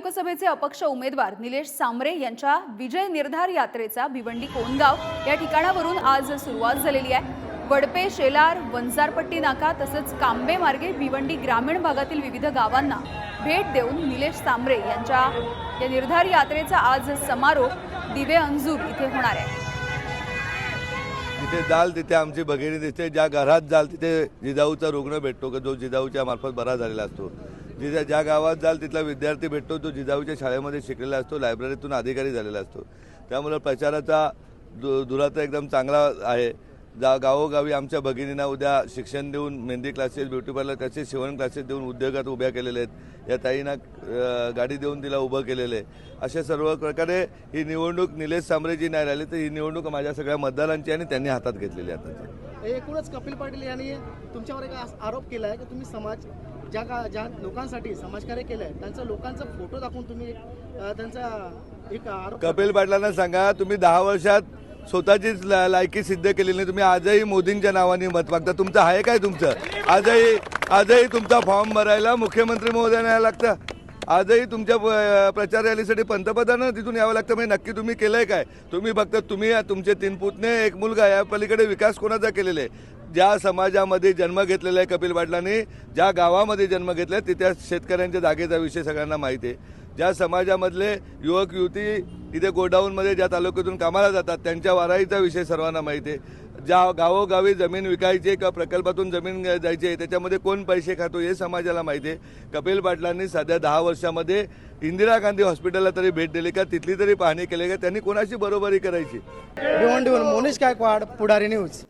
लोकसभेचे अपक्ष उमेदवार निलेश सांबरे यांच्या विजय निर्धार यात्रेचा भिवंडी कोणगाव या ठिकाणावरून आज सुरुवात झालेली आहे. वडपे शेलार वंजारपट्टी नाका तसंच कांबे मार्गे भिवंडी ग्रामीण भागातील विविध गावांना भेट देऊन निलेश सांबरे यांच्या या निर्धार यात्रेचा आज समारोप दिवे अंजूर इथे होणार आहे. जिथे जाल तिथे आमची भगिनी दिसते. ज्या घरात जाल तिथे जिजाऊचा रुग्ण भेटतो का जो जिजाऊच्या मार्फत बरा झालेला असतो. जिथे ज्या गावात जाल तिथला विद्यार्थी भेटतो जो जिजाऊच्या शाळेमध्ये शिकलेला असतो लायब्ररीतून अधिकारी झालेला असतो. त्यामुळं प्रचाराचा दु दुराचा एकदम चांगला आहे. जा गावोगावी आमच्या भगिनींना उद्या शिक्षण देऊन mehndi classes beauty parlour classes शिवण क्लासेस देऊन उद्योगात उभ्या केलेले आहेत. या ताईंना गाडी देऊन तिला उभं केलेलं आहे. अशा सर्व प्रकारे ही निवडणूक निलेश सांबरेजी नाही राहिली तर ही निवडणूक माझ्या सगळ्या मतदारांची आणि त्यांनी हातात घेतलेली आताची. एकूणच कपिल पाटील यांनी तुमच्यावर एक आरोप केला आहे की तुम्ही समाज ज्या का ज्या लोकांसाठी समाजकार्य केलं आहे त्यांचा लोकांचा फोटो दाखवून तुम्ही त्यांचा एक आरोप कपिल पाटलांना सांगा तुम्ही दहा वर्षात स्वतःचीच ला- लायकी सिद्ध केलेली नाही. तुम्ही आजही मोदींच्या नावाने मत मागता. तुमचं आहे काय तुमचं? आजही आजही तुमचा फॉर्म भरायला मुख्यमंत्री महोदयांना लागतं. आजही तुमच्या प्रचार रॅलीसाठी पंतप्रधानांना तिथून यावं लागतं. म्हणजे नक्की तुम्ही केलंय काय? तुम्ही फक्त तुम्ही तुमचे तीन पुतणे एक मुलगा या पलीकडे विकास कोणाचा केलेला? आहे ज्या समाजामध्ये जन्म घेतलेला आहे कपिल पाटलांनी ज्या गावामध्ये जन्म घेतला आहे शेतकऱ्यांच्या जागेचा विषय सगळ्यांना माहिती आहे. ज्या समाजामधले युवक युवती तिथे गोडाऊनमध्ये ज्या तालुक्यातून कामाला जातात त्यांच्या वाराईचा विषय सर्वांना माहिती आहे. ज्या गावोगावी जमीन विकायची किंवा प्रकल्पातून जमीन जायची आहे त्याच्यामध्ये कोण पैसे खातो हे समाजाला माहिती आहे. कपिल पाटलांनी सध्या दहा वर्षामध्ये इंदिरा गांधी हॉस्पिटलला तरी भेट दिली का तिथली तरी पाहणी केली का त्यांनी कोणाशी बरोबरी करायची? भिवंडीहून मोनिश गायकवाड पुढारी न्यूज.